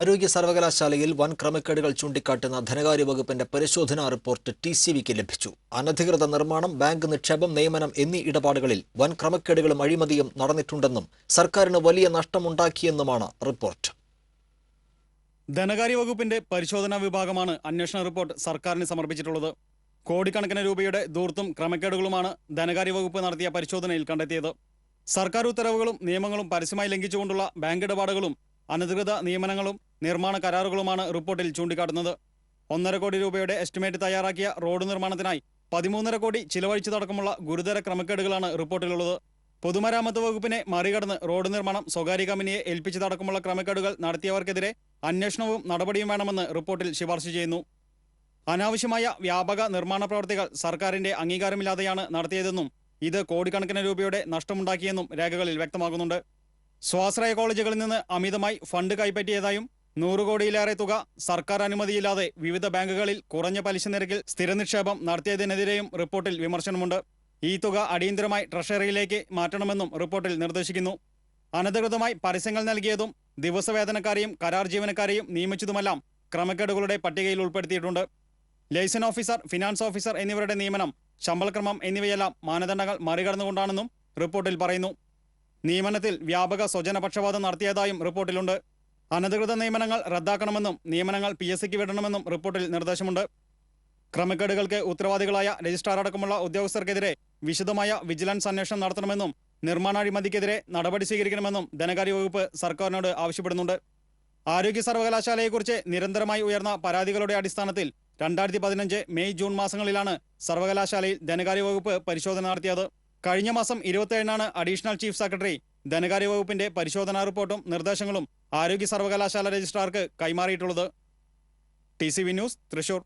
ആരോഗ്യ സർവകലാശാലയിൽ വൻ ക്രമക്കേടുകൾ ചൂണ്ടിക്കാട്ടുന്ന ധനകാര്യ വകുപ്പിന്റെ പരിശോധനാ റിപ്പോർട്ട് ടി സി വിക്ക് ലഭിച്ചു. അനധികൃത നിർമ്മാണം ബാങ്ക് നിക്ഷേപം നിയമനം എന്നീ ഇടപാടുകളിൽ വൻ ക്രമക്കേടുകളും അഴിമതിയും നടന്നിട്ടുണ്ടെന്നും സർക്കാരിന് വലിയ നഷ്ടമുണ്ടാക്കിയെന്നുമാണ് റിപ്പോർട്ട്. ധനകാര്യ വകുപ്പിന്റെ പരിശോധനാ വിഭാഗമാണ് അന്വേഷണ റിപ്പോർട്ട് സർക്കാരിന് സമർപ്പിച്ചിട്ടുള്ളത്. കോടിക്കണക്കിന് രൂപയുടെ ദൂർത്തും ക്രമക്കേടുകളുമാണ് ധനകാര്യ വകുപ്പ് നടത്തിയ പരിശോധനയിൽ കണ്ടെത്തിയത്. സർക്കാർ ഉത്തരവുകളും നിയമങ്ങളും പരസ്യമായി ലംഘിച്ചുകൊണ്ടുള്ള ബാങ്ക് ഇടപാടുകളും അനധികൃത നിയമനങ്ങളും നിർമ്മാണ കരാറുകളുമാണ് റിപ്പോർട്ടിൽ ചൂണ്ടിക്കാട്ടുന്നത്. ഒന്നര കോടി രൂപയുടെ എസ്റ്റിമേറ്റ് തയ്യാറാക്കിയ റോഡ് നിർമ്മാണത്തിനായി പതിമൂന്നര കോടി ചിലവഴിച്ചതടക്കമുള്ള ഗുരുതര ക്രമക്കേടുകളാണ് റിപ്പോർട്ടിലുള്ളത്. പൊതുമരാമത്ത് വകുപ്പിനെ മറികടന്ന് റോഡ് നിർമ്മാണം സ്വകാര്യ കമ്പനിയെ ഏൽപ്പിച്ചതടക്കമുള്ള ക്രമക്കേടുകൾ നടത്തിയവർക്കെതിരെ അന്വേഷണവും നടപടിയും വേണമെന്ന് റിപ്പോർട്ടിൽ ശുപാർശ ചെയ്യുന്നു. അനാവശ്യമായ വ്യാപക നിർമ്മാണ പ്രവർത്തികൾ സർക്കാരിന്റെ അംഗീകാരമില്ലാതെയാണ് നടത്തിയതെന്നും ഇത് കോടിക്കണക്കിന് രൂപയുടെ നഷ്ടമുണ്ടാക്കിയെന്നും രേഖകളിൽ വ്യക്തമാകുന്നുണ്ട് സ്വാശ്രയ കോളേജുകളിൽ നിന്ന് അമിതമായി ഫണ്ട് കൈപ്പറ്റിയതായും നൂറ് കോടിയിലേറെ തുക സർക്കാർ അനുമതിയില്ലാതെ വിവിധ ബാങ്കുകളിൽ കുറഞ്ഞ പലിശ നിരക്കിൽ സ്ഥിര നിക്ഷേപം നടത്തിയതിനെതിരെയും റിപ്പോർട്ടിൽ വിമർശനമുണ്ട്. ഈ തുക അടിയന്തരമായി ട്രഷറിയിലേക്ക് മാറ്റണമെന്നും റിപ്പോർട്ടിൽ നിർദ്ദേശിക്കുന്നു. അനധികൃതമായി പരസ്യങ്ങൾ നൽകിയതും ദിവസവേതനക്കാരെയും കരാർ ജീവനക്കാരെയും നിയമിച്ചതുമെല്ലാം ക്രമക്കേടുകളുടെ പട്ടികയിൽ ഉൾപ്പെടുത്തിയിട്ടുണ്ട്. ലൈസൻ ഓഫീസർ ഫിനാൻസ് ഓഫീസർ എന്നിവരുടെ നിയമനം ശമ്പളക്രമം എന്നിവയെല്ലാം മാനദണ്ഡങ്ങൾ മറികടന്നുകൊണ്ടാണെന്നും റിപ്പോർട്ടിൽ പറയുന്നു. നിയമനത്തിൽ വ്യാപക സ്വജനപക്ഷപാതം നടത്തിയതായും റിപ്പോർട്ടിലുണ്ട്. അനധികൃത നിയമനങ്ങൾ റദ്ദാക്കണമെന്നും നിയമനങ്ങൾ പി എസ് സിക്ക് വിടണമെന്നും റിപ്പോർട്ടിൽ നിർദ്ദേശമുണ്ട്. ക്രമക്കേടുകൾക്ക് ഉത്തരവാദികളായ രജിസ്ട്രാർ അടക്കമുള്ള ഉദ്യോഗസ്ഥർക്കെതിരെ വിശദമായ വിജിലൻസ് അന്വേഷണം നടത്തണമെന്നും നിർമ്മാണാഴിമതിക്കെതിരെ നടപടി സ്വീകരിക്കണമെന്നും ധനകാര്യ വകുപ്പ് സർക്കാരിനോട് ആവശ്യപ്പെടുന്നുണ്ട്. ആരോഗ്യ സർവകലാശാലയെക്കുറിച്ച് നിരന്തരമായി ഉയർന്ന പരാതികളുടെ അടിസ്ഥാനത്തിൽ രണ്ടായിരത്തി പതിനഞ്ച് മെയ് ജൂൺ മാസങ്ങളിലാണ് സർവകലാശാലയിൽ ധനകാര്യ വകുപ്പ് പരിശോധന നടത്തിയത്. കഴിഞ്ഞ മാസം ഇരുപത്തിയേഴിനാണ് അഡീഷണൽ ചീഫ് സെക്രട്ടറി ധനകാര്യ വകുപ്പിന്റെ പരിശോധനാ റിപ്പോർട്ടും നിർദ്ദേശങ്ങളും ആരോഗ്യ സർവകലാശാല രജിസ്ട്രാർക്ക് കൈമാറിയിട്ടുള്ളത്. T C V news Thrissur.